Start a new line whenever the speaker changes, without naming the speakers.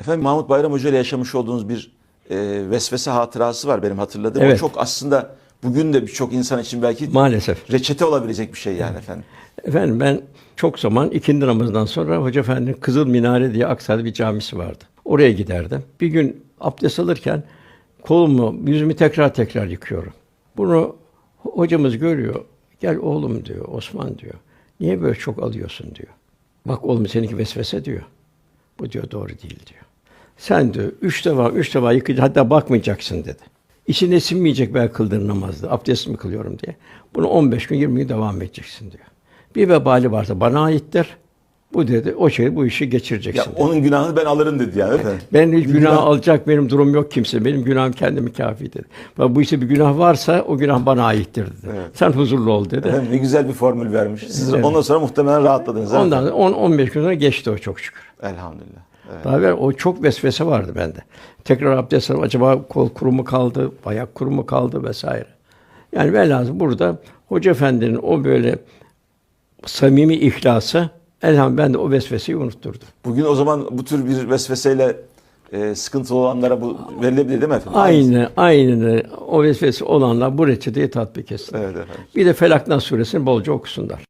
Efendim Mahmut Bayram Hoca ile yaşamış olduğunuz bir e, vesvese hatırası var benim hatırladığım. O
Evet.
çok aslında bugün de birçok insan için belki
Maalesef.
reçete olabilecek bir şey yani efendim.
Efendim ben çok zaman ikindi namazından sonra Hoca Efendi'nin Kızıl Minare diye Aksaray'da bir camisi vardı. Oraya giderdim. Bir gün abdest alırken kolumu, yüzümü tekrar tekrar yıkıyorum. Bunu hocamız görüyor. Gel oğlum diyor, Osman diyor. Niye böyle çok alıyorsun diyor. Bak oğlum seninki vesvese diyor. Bu diyor doğru değil diyor. Sen diyor üç defa, üç defa yıkayacak, hatta bakmayacaksın dedi. İçine sinmeyecek ben kıldığın namazda, abdest mi kılıyorum diye. Bunu 15 gün, 20 gün devam edeceksin diyor. Bir vebali varsa bana aittir. Bu dedi, o şey, bu işi geçireceksin.
Ya
dedi.
onun günahını ben alırım dedi yani. efendim.
Ben hiç günah alacak benim durum yok kimse. Benim günahım kendimi kafi dedi. Bak bu işte bir günah varsa o günah bana aittir dedi. Sen huzurlu ol dedi.
Efendim ne güzel bir formül vermiş. Siz
Evet.
ondan sonra muhtemelen rahatladınız. ha?
Ondan sonra 10 15 gün sonra geçti o çok şükür.
Elhamdülillah. Evet.
Daha evvel o çok vesvese vardı bende. Tekrar abdest alıp acaba kol kuru mu kaldı, ayak kuru mu kaldı vesaire. Yani velhâsıl burada Hoca Efendi'nin o böyle samimi ihlası elhamdülillah ben de o vesveseyi unutturdu.
Bugün o zaman bu tür bir vesveseyle e, sıkıntılı olanlara bu verilebilir değil mi efendim?
Aynı, aynı o vesvese olanlar bu reçeteyi tatbik etsin.
Evet efendim.
Bir de Felak Nas suresini bolca okusunlar.